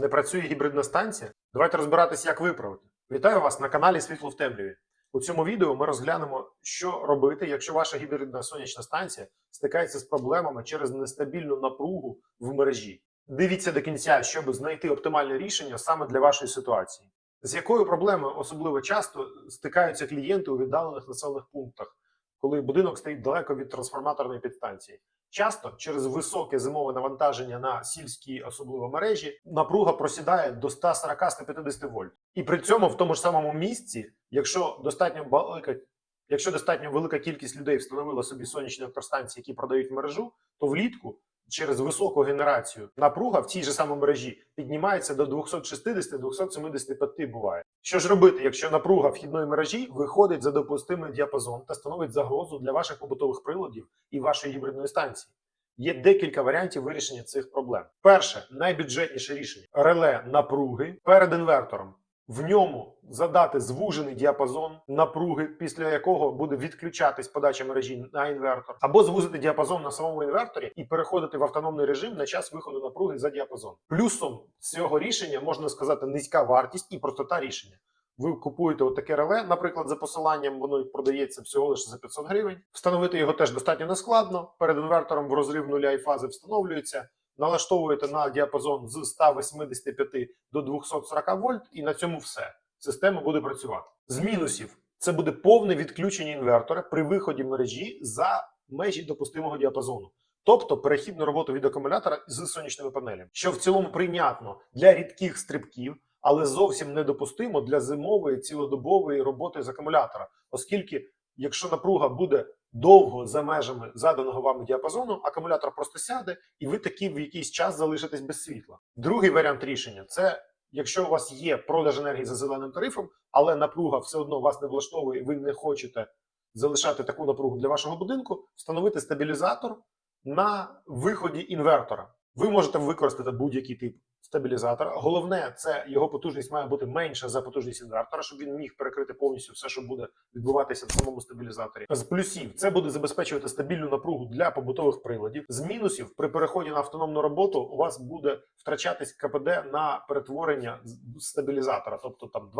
Не працює гібридна станція? Давайте розбиратися, як виправити. Вітаю вас на каналі Світло в темряві. У цьому відео ми розглянемо, що робити, якщо ваша гібридна сонячна станція стикається з проблемами через нестабільну напругу в мережі. Дивіться до кінця, щоб знайти оптимальне рішення саме для вашої ситуації. З якою проблемою особливо часто стикаються клієнти у віддалених населених пунктах, коли будинок стоїть далеко від трансформаторної підстанції? Часто через високе зимове навантаження на сільські, особливо мережі, напруга просідає до 140-150 вольт. І при цьому в тому ж самому місці, якщо достатньо велика, якщо достатньо велика кількість людей встановила собі сонячні електростанції, які продають мережу, то влітку через високу генерацію напруга в цій же самій мережі піднімається до 260-275 буває. Що ж робити, якщо напруга вхідної мережі виходить за допустимий діапазон та становить загрозу для ваших побутових приладів і вашої гібридної станції? Є декілька варіантів вирішення цих проблем. Перше, найбюджетніше рішення реле напруги перед інвертором. В ньому задати звужений діапазон напруги, після якого буде відключатись подача мережі на інвертор, або звузити діапазон на самому інверторі і переходити в автономний режим на час виходу напруги за діапазон. Плюсом цього рішення можна сказати низька вартість і простота рішення. Ви купуєте отаке реле, наприклад, за посиланням, воно продається всього лише за 500 гривень. Встановити його теж достатньо нескладно. Перед інвертором в розрив нуля і фази встановлюється. Налаштовуєте на діапазон з 185 до 240 вольт, і на цьому все. Система буде працювати. З мінусів це буде повне відключення інвертора при виході мережі за межі допустимого діапазону. Тобто перехід на роботу від акумулятора з сонячними панелями, що в цілому прийнятно для рідких стрибків, але зовсім недопустимо для зимової цілодобової роботи з акумулятора, оскільки якщо напруга буде довго за межами заданого вами діапазону, акумулятор просто сяде, і ви таки в якийсь час залишитесь без світла. Другий варіант рішення це якщо у вас є продаж енергії за зеленим тарифом, але напруга все одно вас не влаштовує, ви не хочете залишати таку напругу для вашого будинку, встановити стабілізатор на виході інвертора. Ви можете використати будь-який тип стабілізатора. Головне, це його потужність має бути менша за потужність інвертора, щоб він міг перекрити повністю все, що буде відбуватися в самому стабілізаторі. З плюсів це буде забезпечувати стабільну напругу для побутових приладів. З мінусів при переході на автономну роботу у вас буде втрачатись КПД на перетворення стабілізатора, тобто там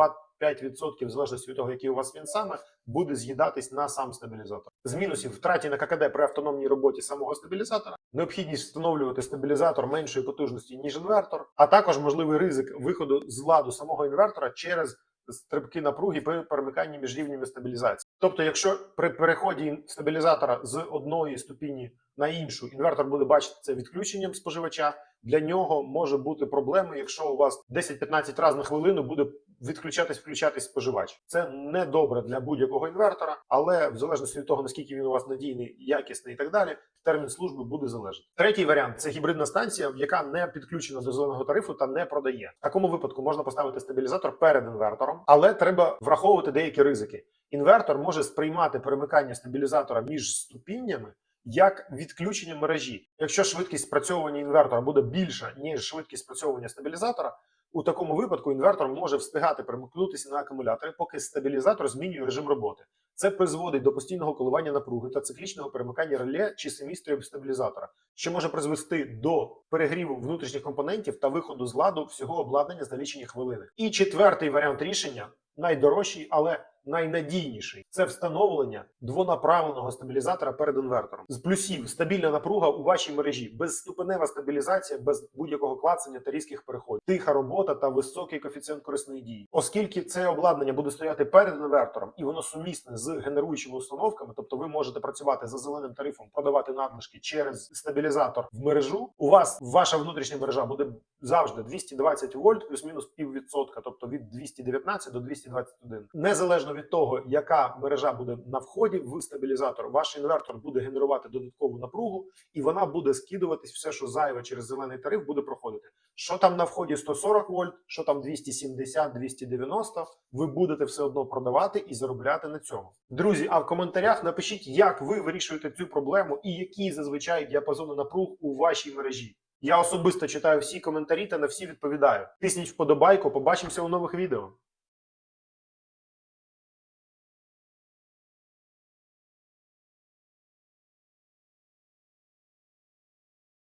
2-5% в залежності від того, який у вас він саме, буде з'їдатись на сам стабілізатор. З мінусів втраті на ККД при автономній роботі самого стабілізатора, необхідність встановлювати стабілізатор меншої потужності ніж інвертор, а також можливий ризик виходу з ладу самого інвертора через стрибки напруги при перемиканні між рівнями стабілізації. Тобто, якщо при переході стабілізатора з одної ступені на іншу інвертор буде бачити це відключенням споживача, для нього може бути проблеми, якщо у вас 10-15 разів на хвилину буде відключатись, включатись споживач. Це не добре для будь-якого інвертора, але в залежності від того наскільки він у вас надійний, якісний і так далі, термін служби буде залежати. Третій варіант це гібридна станція, яка не підключена до зеленого тарифу та не продає. В такому випадку можна поставити стабілізатор перед інвертором, але треба враховувати деякі ризики. Інвертор може сприймати перемикання стабілізатора між ступіннями як відключення мережі. Якщо швидкість спрацьовування інвертора буде більша ніж швидкість спрацьовування стабілізатора. У такому випадку інвертор може встигати перемкнутися на акумулятори, поки стабілізатор змінює режим роботи. Це призводить до постійного коливання напруги та циклічного перемикання реле чи семістрів стабілізатора, що може призвести до перегріву внутрішніх компонентів та виходу з ладу всього обладнання за лічені хвилини. І четвертий варіант рішення найдорожчий, але найнадійніший це встановлення двонаправленого стабілізатора перед інвертором. З плюсів стабільна напруга у вашій мережі, безступенева стабілізація, без будь-якого клацання та різких переходів, тиха робота та високий коефіцієнт корисної дії. Оскільки це обладнання буде стояти перед інвертором і воно сумісне з генеруючими установками, тобто ви можете працювати за зеленим тарифом, продавати надлишки через стабілізатор в мережу. У вас ваша внутрішня мережа буде завжди 220 вольт плюс-мінус піввідсотка, тобто від 219 до 221. Незалежно від того, яка мережа буде на вході в стабілізатор, ваш інвертор буде генерувати додаткову напругу, і вона буде скидуватись все, що зайве через зелений тариф, буде проходити. Що там на вході 140 вольт, що там 270, 290, ви будете все одно продавати і заробляти на цьому. Друзі, а в коментарях напишіть, як ви вирішуєте цю проблему і які зазвичай діапазони напруг у вашій мережі. Я особисто читаю всі коментарі та на всі відповідаю. Тисніть вподобайку, побачимося у нових відео.